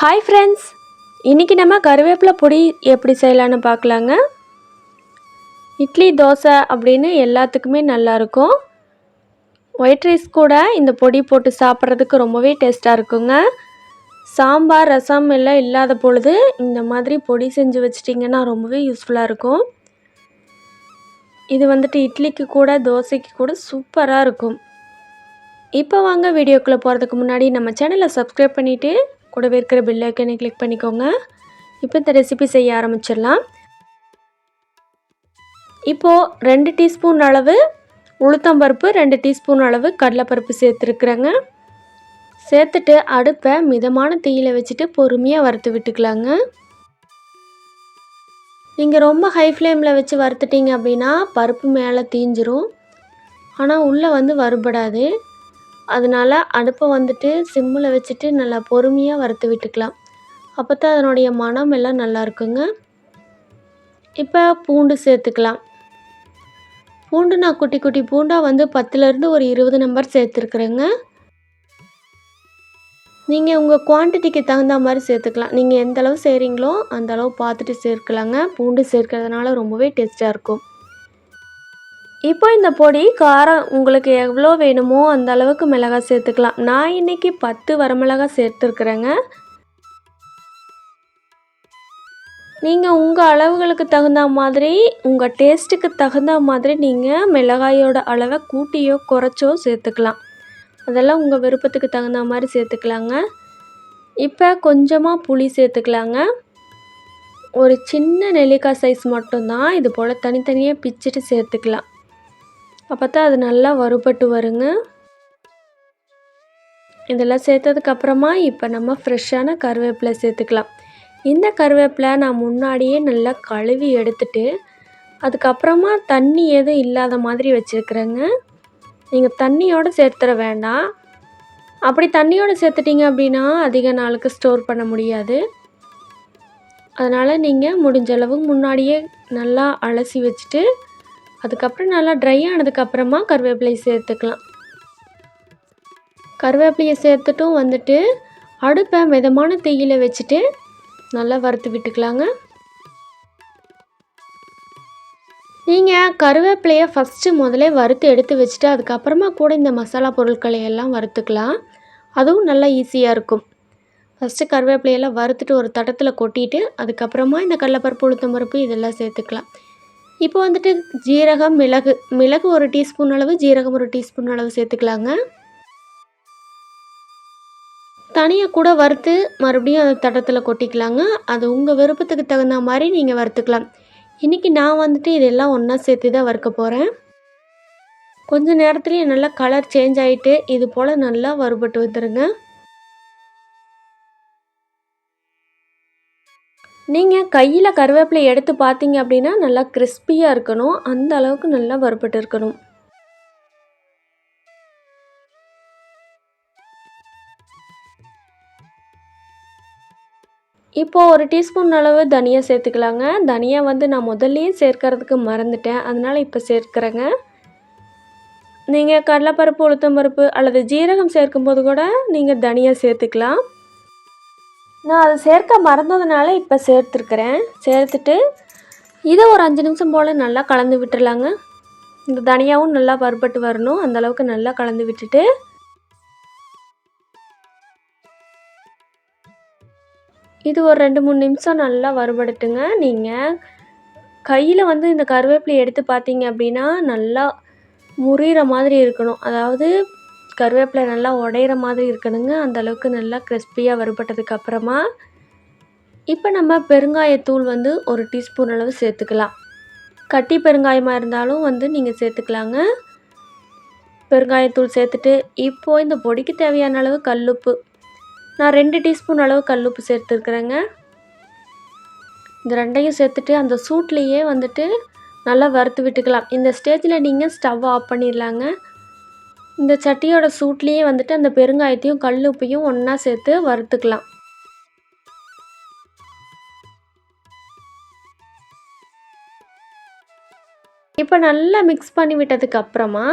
Hi friends இன்றைக்கி நம்ம கருவேப்பிலை பொடி எப்படி செய்யலான்னு பார்க்கலாங்க. இட்லி தோசை அப்படின்னு எல்லாத்துக்குமே நல்லாயிருக்கும் ஒயிட் ரைஸ் கூட இந்த பொடி போட்டு சாப்பிட்றதுக்கு ரொம்பவே டேஸ்ட்டாக இருக்குங்க. சாம்பார் ரசம் எல்லாம் இல்லாத பொழுது இந்த மாதிரி பொடி செஞ்சு வச்சிட்டிங்கன்னா ரொம்பவே யூஸ்ஃபுல்லாக இருக்கும். இது வந்துட்டு இட்லிக்கு கூட தோசைக்கு கூட சூப்பராக இருக்கும். இப்போ வாங்க வீடியோக்குள்ளே போகிறதுக்கு முன்னாடி நம்ம சேனலை சப்ஸ்கிரைப் பண்ணிவிட்டு கூடவே இருக்கிற பெல் ஐக்கனை கிளிக் பண்ணிக்கோங்க. இப்போ இந்த ரெசிபி செய்ய ஆரம்பிச்சிடலாம். இப்போது ரெண்டு டீஸ்பூன் அளவு உளுத்தம்பருப்பு ரெண்டு டீஸ்பூன் அளவு கடலைப்பருப்பு சேர்த்துருக்குறேங்க. சேர்த்துட்டு அடுப்பை மிதமான தீயில வச்சுட்டு பொறுமையாக வறுத்து விட்டுக்கலாங்க. நீங்கள் ரொம்ப ஹை ஃப்ளேமில் வச்சு வறுத்துட்டீங்க அப்படின்னா பருப்பு மேலே தீஞ்சிரும். ஆனால் உள்ளே வந்து வறுபடாது. அதனால் அடுப்பை வந்துட்டு சிம்மில் வச்சுட்டு நல்லா பொறுமையாக வறுத்து விட்டுக்கலாம். அப்போ தான் அதனுடைய மனம் எல்லாம் நல்லா இருக்குங்க. இப்போ பூண்டு சேர்த்துக்கலாம். பூண்டு நான் குட்டி குட்டி பூண்டாக வந்து பத்துலேருந்து ஒரு இருபது நம்பர் சேர்த்துருக்குறேங்க. நீங்கள் உங்கள் குவான்டிட்டிக்கு தகுந்த மாதிரி சேர்த்துக்கலாம். நீங்கள் எந்த அளவு செய்கிறீங்களோ அந்த அளவு பார்த்துட்டு சேர்க்கலாங்க. பூண்டு சேர்க்கறதுனால ரொம்பவே டேஸ்ட்டாக இருக்கும். இப்போ இந்த பொடி காரம் உங்களுக்கு எவ்வளோ வேணுமோ அந்த அளவுக்கு மிளகாய் சேர்த்துக்கலாம். நான் இன்றைக்கி பத்து வரமிளகாய் சேர்த்துருக்குறேங்க. நீங்கள் உங்கள் அளவுகளுக்கு தகுந்த மாதிரி உங்கள் டேஸ்ட்டுக்கு தகுந்த மாதிரி நீங்கள் மிளகாயோட அளவை கூட்டியோ குறைச்சோ சேர்த்துக்கலாம். அதெல்லாம் உங்கள் விருப்பத்துக்கு தகுந்த மாதிரி சேர்த்துக்கலாங்க. இப்போ கொஞ்சமாக புளி சேர்த்துக்கலாங்க. ஒரு சின்ன நெல்லிக்காய் சைஸ் மட்டும்தான் இது போல் தனித்தனியாக பிச்சுட்டு சேர்த்துக்கலாம். அப்போ தான் அது நல்லா வறுபட்டு வருங்க. இதெல்லாம் சேர்த்ததுக்கப்புறமா இப்போ நம்ம ஃப்ரெஷ்ஷான கருவேப்பிலை சேர்த்துக்கலாம். இந்த கருவேப்பிலை நான் முன்னாடியே நல்லா கழுவி எடுத்துட்டு அதுக்கப்புறமா தண்ணி எதுவும் இல்லாத மாதிரி வச்சுருக்குறேங்க. நீங்கள் தண்ணியோடு சேர்த்துட வேண்டாம். அப்படி தண்ணியோடு சேர்த்துட்டிங்க அப்படின்னா அதிக நாளுக்கு ஸ்டோர் பண்ண முடியாது. அதனால் நீங்கள் முடிஞ்சளவுக்கு முன்னாடியே நல்லா அலசி வச்சுட்டு அதுக்கப்புறம் நல்லா ட்ரை ஆனதுக்கப்புறமா கருவேப்பிலையை சேர்த்துக்கலாம். கருவேப்பிலையை சேர்த்துட்டும் வந்துட்டு அடுப்பை மிதமான தீயில வச்சுட்டு நல்லா வறுத்து விட்டுக்கலாங்க. நீங்கள் கருவேப்பிலையை ஃபஸ்ட்டு முதல்ல வறுத்து எடுத்து வச்சுட்டு அதுக்கப்புறமா கூட இந்த மசாலா பொருட்களை எல்லாம் வறுத்துக்கலாம். அதுவும் நல்லா ஈஸியாக இருக்கும். ஃபஸ்ட்டு கருவேப்பிலையெல்லாம் வறுத்துட்டு ஒரு தட்டத்தில் கொட்டிட்டு அதுக்கப்புறமா இந்த கடலப்பருப்பு உளுத்தம்பருப்பு இதெல்லாம் சேர்த்துக்கலாம். இப்போ வந்துட்டு ஜீரகம் மிளகு. மிளகு ஒரு டீஸ்பூன் அளவு ஜீரகம் ஒரு டீஸ்பூன் அளவு சேர்த்துக்கலாங்க. தனியாக கூட வறுத்து மறுபடியும் அந்த தட்டத்தில் கொட்டிக்கலாங்க. அது உங்கள் விருப்பத்துக்கு தகுந்த மாதிரி நீங்கள் வறுத்துக்கலாம். இன்றைக்கி நான் வந்துட்டு இதெல்லாம் ஒன்றா சேர்த்து தான் வறுக்க போகிறேன் கொஞ்சம் நேரத்துலேயே நல்லா கலர் சேஞ்ச் ஆகிட்டு இது போல் நல்லா வறுபட்டு வந்துடுங்க நீங்கள் கையில் கருவேப்பிலை எடுத்து பார்த்தீங்க அப்படின்னா நல்லா கிறிஸ்பியாக இருக்கணும். அந்த அளவுக்கு நல்லா வறுபட்டு இருக்கணும். இப்போது ஒரு டீஸ்பூன் அளவு தனியா சேர்த்துக்கலாங்க. தனியா வந்து நான் முதல்லையே சேர்க்கறதுக்கு மறந்துட்டேன். அதனால் இப்போ சேர்க்குறேங்க. நீங்கள் கடலைப்பருப்பு உளுத்தம்பருப்பு அல்லது ஜீரகம் சேர்க்கும்போது கூட நீங்கள் தனியா சேர்த்துக்கலாம். நான் அதை சேர்க்க மறந்ததுனால இப்போ சேர்த்துருக்குறேன். சேர்த்துட்டு இதை ஒரு அஞ்சு நிமிஷம் போல் நல்லா கலந்து விட்டுறலாங்க. இந்த தனியாகவும் நல்லா வறுபட்டு வரணும். அந்தளவுக்கு நல்லா கலந்து விட்டுட்டு இது ஒரு ரெண்டு மூணு நிமிஷம் நல்லா வறுபடட்டுங்க. நீங்கள் கையில் வந்து இந்த கருவேப்பிலையை எடுத்து பார்த்தீங்க அப்படின்னா நல்லா முறிகிற மாதிரி இருக்கணும். அதாவது கருவேப்பிலை நல்லா உடையிற மாதிரி இருக்கணுங்க. அந்த அளவுக்கு நல்லா கிறிஸ்பியாக வறுபட்டதுக்கு அப்புறமா இப்போ நம்ம பெருங்காயத்தூள் வந்து ஒரு டீஸ்பூன் அளவு சேர்த்துக்கலாம். கட்டி பெருங்காயமாக இருந்தாலும் வந்து நீங்கள் சேர்த்துக்கலாங்க. பெருங்காயத்தூள் சேர்த்துட்டு இப்போது இந்த பொடிக்கு தேவையான அளவு கல்லுப்பு. நான் ரெண்டு டீஸ்பூன் அளவு கல்லுப்பு சேர்த்துருக்குறேங்க. இந்த ரெண்டையும் சேர்த்துட்டு அந்த சூட்லேயே வந்துட்டு நல்லா வறுத்து விட்டுக்கலாம். இந்த ஸ்டேஜில் நீங்கள் ஸ்டவ் ஆஃப் பண்ணிடலாங்க இந்த சட்டியோட சூட்லேயே வந்துட்டு அந்த பெருங்காயத்தையும் கல் உப்பையும் ஒன்றா சேர்த்து வறுத்துக்கலாம். இப்போ நல்லா மிக்ஸ் பண்ணி விட்டதுக்கு அப்புறமா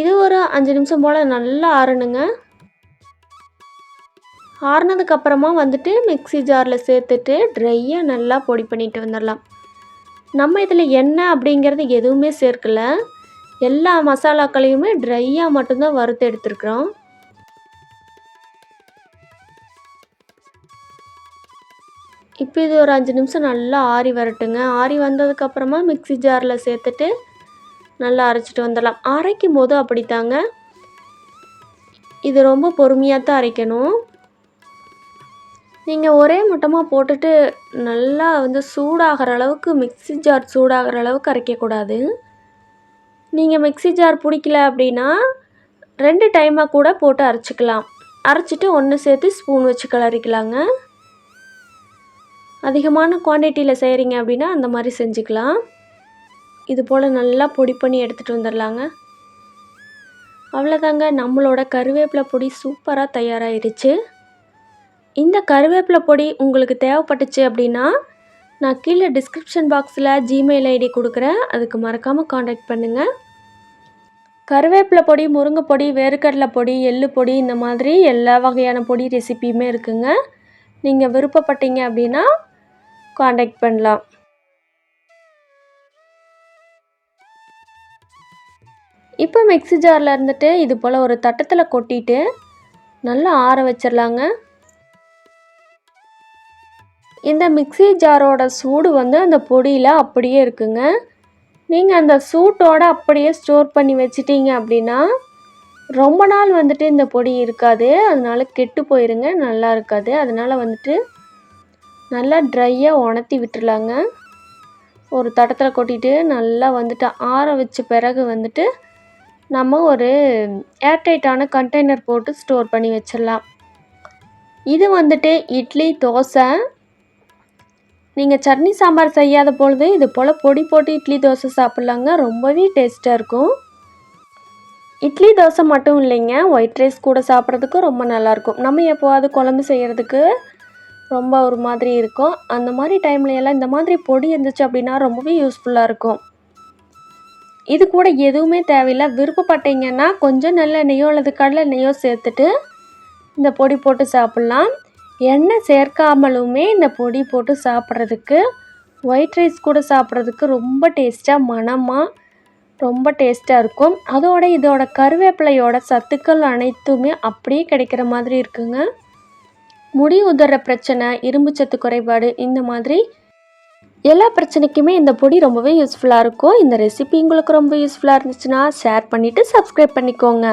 இது ஒரு அஞ்சு நிமிஷம் போல் நல்லா ஆறணுங்க. ஆறுனதுக்கப்புறமா வந்துட்டு மிக்ஸி ஜாரில் சேர்த்துட்டு ட்ரையாக நல்லா பொடி பண்ணிட்டு வந்துடலாம் நம்ம இதில் எண்ணெய் அப்படிங்கிறது எதுவுமே சேர்க்கலை. எல்லா மசாலாக்களையுமே ட்ரையாக மட்டும்தான் வறுத்து எடுத்துருக்குறோம். இப்போ இது ஒரு அஞ்சு நிமிஷம் நல்லா ஆறி வரட்டுங்க. ஆறி வந்ததுக்கப்புறமா மிக்ஸி ஜாரில் சேர்த்துட்டு நல்லா அரைச்சிட்டு வந்துடலாம். அரைக்கும் போது அப்படித்தாங்க. இது ரொம்ப பொறுமையாக தான் அரைக்கணும். நீங்கள் ஒரே மட்டமாக போட்டுட்டு நல்லா வந்து சூடாகிற அளவுக்கு மிக்ஸி ஜார் சூடாகிற அளவுக்கு அரைக்கக்கூடாது. நீங்கள் மிக்ஸி ஜார் பிடிக்கல அப்படின்னா ரெண்டு டைமாக கூட போட்டு அரைச்சிக்கலாம். அரைச்சிட்டு ஒன்று சேர்த்து ஸ்பூன் வச்சு கிளறிக்கலாங்க. அதிகமான குவான்டிட்டியில் செய்கிறீங்க அப்படின்னா அந்த மாதிரி செஞ்சுக்கலாம். இது போல் நல்லா பொடி பண்ணி எடுத்துகிட்டு வந்துடலாங்க அவ்வளோதாங்க நம்மளோட கருவேப்பிலை பொடி சூப்பராக தயாராகிடுச்சு இந்த கருவேப்பிலை பொடி உங்களுக்கு தேவைப்பட்டுச்சு அப்படின்னா நான் கீழே டிஸ்கிரிப்ஷன் பாக்ஸில் ஜிமெயில் ஐடி கொடுக்குறேன். அதுக்கு மறக்காமல் காண்டாக்ட் பண்ணுங்கள் கருவேப்பிலை பொடி முருங்கை பொடி வேர்க்கடலை பொடி எள்ளு பொடி இந்த மாதிரி எல்லா வகையான பொடி ரெசிப்பியுமே இருக்குங்க. நீங்கள் விருப்பப்பட்டீங்க அப்படின்னா காண்டாக்ட் பண்ணலாம். இப்போ மிக்ஸி ஜாரில் இருந்துட்டு இது போல் ஒரு தட்டத்தில் கொட்டிட்டு நல்லா ஆற வச்சிடலாங்க இந்த மிக்ஸி ஜாரோட சூடு வந்து அந்த பொடியில் அப்படியே இருக்குங்க. நீங்கள் அந்த சூட்டோட அப்படியே ஸ்டோர் பண்ணி வச்சிட்டீங்க அப்படின்னா ரொம்ப நாள் வந்துட்டு இந்த பொடி இருக்காது. அதனால கெட்டு போயிருங்க நல்லா இருக்காது. அதனால் வந்துட்டு நல்லா ட்ரையாக உணர்த்தி விட்டுருலாங்க ஒரு தட்டத்தில் கொட்டிட்டு நல்லா வந்துட்டு ஆற வச்ச பிறகு வந்துட்டு நம்ம ஒரு ஏர்டைட்டான கண்டெய்னர் போட்டு ஸ்டோர் பண்ணி வச்சிடலாம். இது வந்துட்டு இட்லி தோசை நீங்கள் சட்னி சாம்பார் செய்யாத பொழுது இது போல் பொடி போட்டு இட்லி தோசை சாப்பிட்லாங்க. ரொம்பவே டேஸ்ட்டாக இருக்கும். இட்லி தோசை மட்டும் இல்லைங்க. ஒயிட் ரைஸ் கூட சாப்பிட்றதுக்கு ரொம்ப நல்லாயிருக்கும் நம்ம எப்போவாது குழம்பு செய்கிறதுக்கு ரொம்ப ஒரு மாதிரி இருக்கும். அந்த மாதிரி டைம்ல எல்லாம் இந்த மாதிரி பொடி இருந்துச்சு அப்படின்னா ரொம்பவே யூஸ்ஃபுல்லாக இருக்கும். இது கூட எதுவுமே தேவையில்லை. விருப்பப்பட்டீங்கன்னா கொஞ்சம் நல்லெண்ணெயோ அல்லது கடலை நெய்யோ சேர்த்துட்டு இந்த பொடி போட்டு சாப்பிட்லாம். எண்ணெய் சேர்க்காமலுமே இந்த பொடி போட்டு சாப்பிட்றதுக்கு ஒயிட் ரைஸ் கூட சாப்பிட்றதுக்கு ரொம்ப டேஸ்ட்டாக மணமாக ரொம்ப டேஸ்ட்டாக இருக்கும். அதோட இதோட கருவேப்பிலையோட சத்துக்கள் அனைத்துமே அப்படியே கிடைக்கிற மாதிரி இருக்குங்க. முடி உதற பிரச்சனை இரும்பு சத்து குறைபாடு இந்த மாதிரி எல்லா பிரச்சனைக்குமே இந்த பொடி ரொம்பவே யூஸ்ஃபுல்லாக இருக்கும். இந்த ரெசிபி உங்களுக்கு ரொம்ப யூஸ்ஃபுல்லாக இருந்துச்சுன்னா ஷேர் பண்ணிவிட்டு சப்ஸ்கிரைப் பண்ணிக்கோங்க.